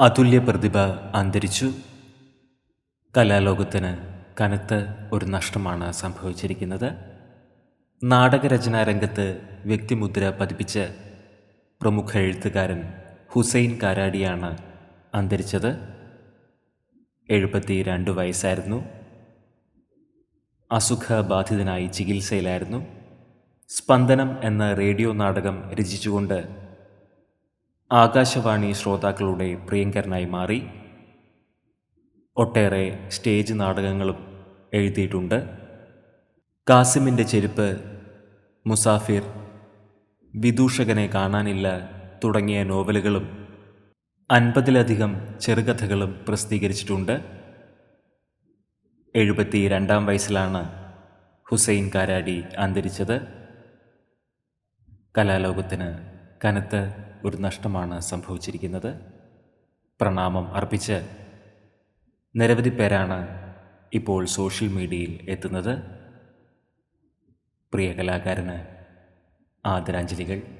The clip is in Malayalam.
അതുല്യ പ്രതിഭ അന്തരിച്ചു. കലാലോകത്തിന് കനത്ത ഒരു നഷ്ടമാണ് സംഭവിച്ചിരിക്കുന്നത്. നാടകരചനാ രംഗത്ത് വ്യക്തിമുദ്ര പതിപ്പിച്ച പ്രമുഖ എഴുത്തുകാരൻ ഹുസൈൻ കാരാടിയാണ് അന്തരിച്ചത്. എഴുപത്തി രണ്ട് വയസ്സായിരുന്നു. അസുഖബാധിതനായി ചികിത്സയിലായിരുന്നു. സ്പന്ദനം എന്ന റേഡിയോ നാടകം രചിച്ചുകൊണ്ട് ആകാശവാണി ശ്രോതാക്കളുടെ പ്രിയങ്കരനായി മാറി. ഒട്ടേറെ സ്റ്റേജ് നാടകങ്ങളും എഴുതിയിട്ടുണ്ട്. കാസിമിന്റെ ചെരുപ്പ് മുസാഫിർ വിദൂഷകനെ കാണാനില്ല തുടങ്ങിയ നോവലുകളും അൻപതിലധികം ചെറുകഥകളും പ്രസിദ്ധീകരിച്ചിട്ടുണ്ട്. എഴുപത്തി രണ്ടാം വയസ്സിലാണ് ഹുസൈൻ കാരാടി അന്തരിച്ചത്. കലാലോകത്തിന് കനത്ത ഒരു നഷ്ടമാണ് സംഭവിച്ചിരിക്കുന്നത്. പ്രണാമം അർപ്പിച്ച് നിരവധി പേരാണ് ഇപ്പോൾ സോഷ്യൽ മീഡിയയിൽ എത്തുന്നത്. പ്രിയ കലാകാരന് ആദരാഞ്ജലികൾ.